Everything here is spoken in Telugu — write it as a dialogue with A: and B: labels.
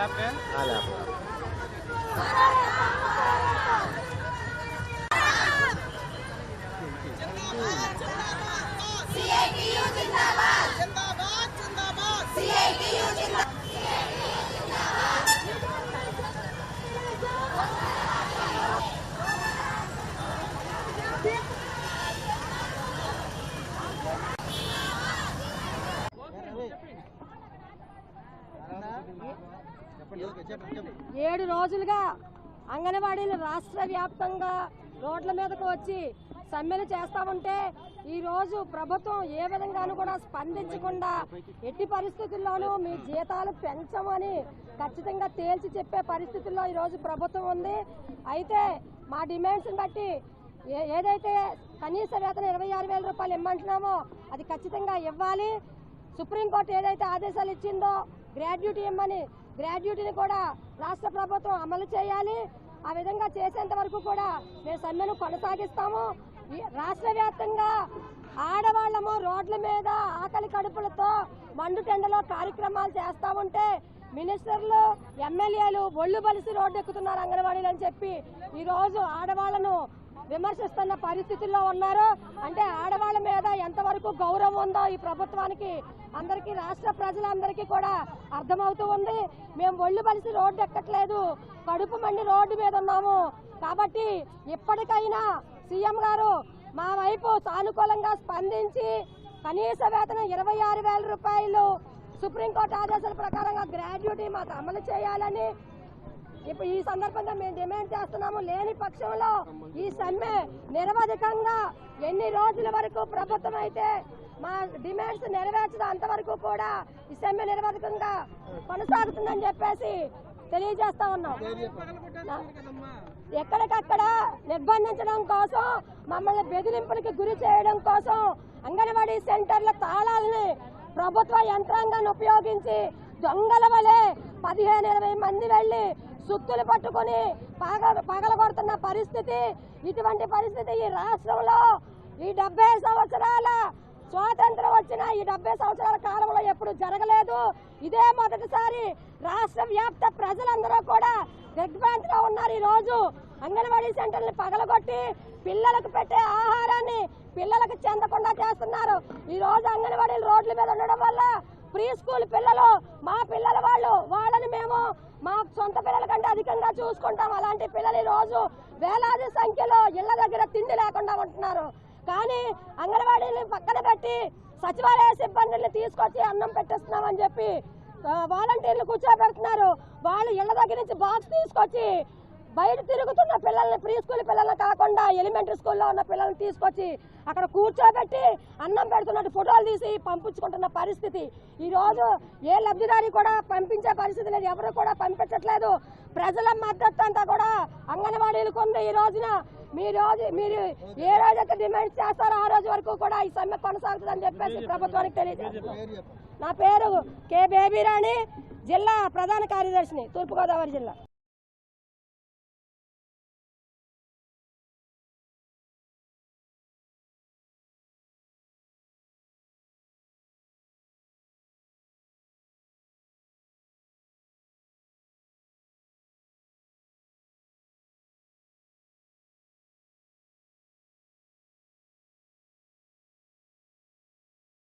A: आलाप है आलाप CATU जिंदाबाद जिंदाबाद जिंदाबाद CATU जिंदाबाद Yeah.
B: ఏడు రోజులుగా అంగన్వాడీలు రాష్ట్ర వ్యాప్తంగా రోడ్ల మీదకు వచ్చి సమ్మెలు చేస్తా ఉంటే ఈ రోజు ప్రభుత్వం ఏ విధంగానూ కూడా స్పందించకుండా ఎట్టి పరిస్థితుల్లోనూ మీ జీతాలు పెంచమని ఖచ్చితంగా తేల్చి చెప్పే పరిస్థితుల్లో ఈ రోజు ప్రభుత్వం ఉంది. అయితే మా డిమాండ్స్ని బట్టి ఏదైతే కనీస వేతనం ఇరవై ఆరు వేల రూపాయలు ఇమ్మంటున్నామో అది ఖచ్చితంగా ఇవ్వాలి. సుప్రీంకోర్టు ఏదైతే ఆదేశాలు ఇచ్చిందో గ్రాడ్యుటీ ఇమ్మని గ్రాడ్యుటీని కూడా రాష్ట్ర ప్రభుత్వం అమలు చేయాలి. ఆ విధంగా చేసేంత వరకు కూడా మేము సమ్మెను కొనసాగిస్తాము. ఈ రాష్ట్ర వ్యాప్తంగా ఆడవాళ్ళము రోడ్ల మీద ఆకలి కడుపులతో మండుటెండలో కార్యక్రమాలు చేస్తా ఉంటే మినిస్టర్లు ఎమ్మెల్యేలు ఒళ్ళు బలిసి రోడ్డు ఎక్కుతున్నారు అంగన్వాడీలు అని చెప్పి ఈరోజు ఆడవాళ్ళను విమర్శిస్తున్న పరిస్థితుల్లో ఉన్నారు. అంటే ఆడవాళ్ళ మీద ఎంతవరకు గౌరవం ఉందో ఈ ప్రభుత్వానికి అందరికీ రాష్ట్ర ప్రజలందరికీ కూడా అర్థమవుతూ ఉంది. మేము ఒళ్ళు బలిసి రోడ్డు ఎక్కట్లేదు. కడుపు మండి రోడ్డు మీద ఉన్నాము. కాబట్టి ఇప్పటికైనా సీఎం గారు మా వైపు సానుకూలంగా స్పందించి కనీస వేతనం ఇరవై ఆరు వేల రూపాయలు సుప్రీంకోర్టు ఆదేశాల ప్రకారంగా గ్రాడ్యుటీ మాకు అమలు చేయాలని ఇప్పుడు ఈ సందర్భంగా మేము డిమాండ్ చేస్తున్నాము లేని పక్షంలో ఈ సమ్మె నిరవధికంగా ఎన్ని రోజుల వరకు ప్రభుత్వం అయితే మా డిమాండ్స్ నెరవేర్చడం అంతవరకు కూడా ఈ సమ్మె నిరవధికంగా కొనసాగుతుందని చెప్పేసి తెలియజేస్తా ఉన్నాం. ఎక్కడికక్కడ నిర్బంధించడం కోసం మమ్మల్ని బెదిరింపులకి గురి చేయడం కోసం అంగన్వాడీ సెంటర్ల తాళాలని ప్రభుత్వ యంత్రాంగాన్ని ఉపయోగించి దొంగల వలె పదిహేను ఇరవై మంది వెళ్ళి సుత్తులు పట్టుకొని పగ పగలగొడుతున్న పరిస్థితి ఇటువంటి పరిస్థితి ఈ రాష్ట్రంలో ఈ డెబ్బై సంవత్సరాల స్వాతంత్రం వచ్చిన ఈ డెబ్బై సంవత్సరాల కాలంలో ఎప్పుడు జరగలేదు. ఇదే మొదటిసారి రాష్ట్ర వ్యాప్త ప్రజలందరూ కూడా దిగ్భ్రాంతిలో ఉన్నారు ఈ రోజు అంగన్వాడీ సెంటర్ని పగలగొట్టి పిల్లలకు పెట్టే ఆహారాన్ని పిల్లలకు చెందకుండా చేస్తున్నారు. ఈ రోజు అంగన్వాడీలు రోడ్ల మీద ఉండడం వల్ల ప్రీ స్కూల్ పిల్లలు మా పిల్లల వాళ్ళు వాళ్ళని మేము మా సొంత పిల్లల అధికంగా చూసుకుంటాం. అలాంటి పిల్లలు రోజు వేలాది సంఖ్యలో ఇళ్ళ దగ్గర తిండి లేకుండా ఉంటున్నారు. కానీ అంగన్వాడీని పక్కన పెట్టి సచివాలయ సిబ్బందిని తీసుకొచ్చి అన్నం పెట్టేస్తున్నామని చెప్పి వాలంటీర్లు కూర్చోబెడుతున్నారు. వాళ్ళు ఇళ్ళ దగ్గర నుంచి బాక్స్ తీసుకొచ్చి బయట తిరుగుతున్న పిల్లల్ని ప్రీ స్కూల్ పిల్లల్ని కాకుండా ఎలిమెంటరీ స్కూల్లో ఉన్న పిల్లల్ని తీసుకొచ్చి అక్కడ కూర్చోబెట్టి అన్నం పెడుతున్నట్టు ఫోటోలు తీసి పంపించుకుంటున్న పరిస్థితి. ఈ రోజు ఏ లబ్ధిదారి కూడా పంపించే పరిస్థితి లేదు. ఎవరు కూడా పంపించట్లేదు. ప్రజల మద్దతు అంతా కూడా అంగన్వాడీలకు ఉంది ఈ రోజున. మీ రోజు మీరు ఏ రోజైతే డిమాండ్ చేస్తారో ఆ రోజు వరకు కూడా ఈ సమ్మె కొనసాగుతుందని చెప్పేసి ప్రభుత్వానికి తెలియజేస్తున్నారు నా పేరు కె బేబీ రాణి జిల్లా ప్రధాన కార్యదర్శిని తూర్పుగోదావరి జిల్లా.